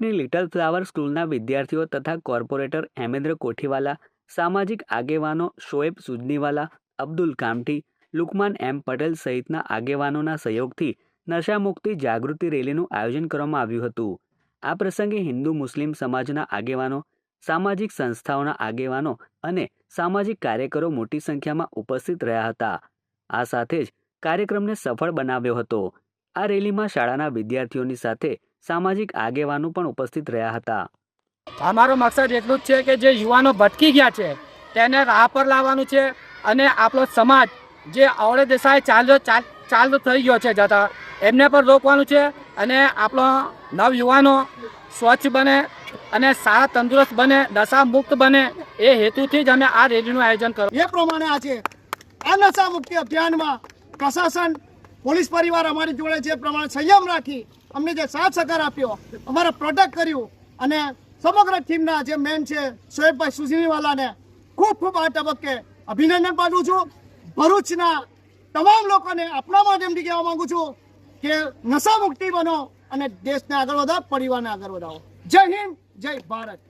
ની little flower સ્કૂલના વિદ્યાર્થીઓ તથા કોર્પોરેટર હેમેન્દ્ર કોઠીવાલા, સામાજિક આગેવાનો શોએબ સુજનીવાલા, અબ્દુલ કામઠી, લુકમાન એમ પટેલ સહિતના આગેવાનોના સહયોગથી નશામુક્તિ જાગૃતિ રેલીનું આયોજન કરવામાં આવ્યું હતું. આ પ્રસંગે હિન્દુ મુસ્લિમ સમાજના આગેવાનો, સામાજિક સંસ્થાઓના આગેવાનો અને સામાજિક કાર્યકરો મોટી સંખ્યામાં ઉપસ્થિત રહ્યા હતા. આ સાથે જ કાર્યક્રમને સફળ બનાવ્યો હતો. આ રેલીમાં શાળાના વિદ્યાર્થીઓની સાથે સામાજિક આગેવાનો પણ ઉપસ્થિત રહ્યા હતા. અમારો મકસદ એટલું જ છે કે જે યુવાનો ભટકી ગયા છે તેને રાહ પર લાવવાનું છે અને આપણો સમાજ જે અવળે દિશાએ ચાલ્યો ચાલ- ચાલતો થઈ ગયો છે જતા એમને પણ રોકવાનું છે અને આપણો નવ યુવાનો સ્વચ્છ બને અને સારા તંદુરસ્ત બને નશા મુક્ત બને એ હેતુથી જ અમે આ રેલીનું આયોજન કર્યું એ પ્રમાણે આજે આ નશા મુક્તિ અભિયાનમાં પ્રશાસન પોલીસ પરિવાર અમારી જોડે જે પ્રમાણે સંયમ રાખી અમને જે સાથ સહકાર આપ્યો, અમારે પ્રોટેક્ટ કર્યું અને સમગ્ર ટીમના જે મેન છે, શોએબભાઈ સુઝીનીવાલાને ખૂબ ખૂબ આ તબક્કે અભિનંદન પાઠવું છું. ભરૂચના તમામ લોકોને આપણા માધ્યમથી કહેવા માંગુ છું કે નશા મુક્તિ બનો અને દેશને આગળ વધાવો પરિવારને આગળ વધાવો જય હિન્દ, જય ભારત.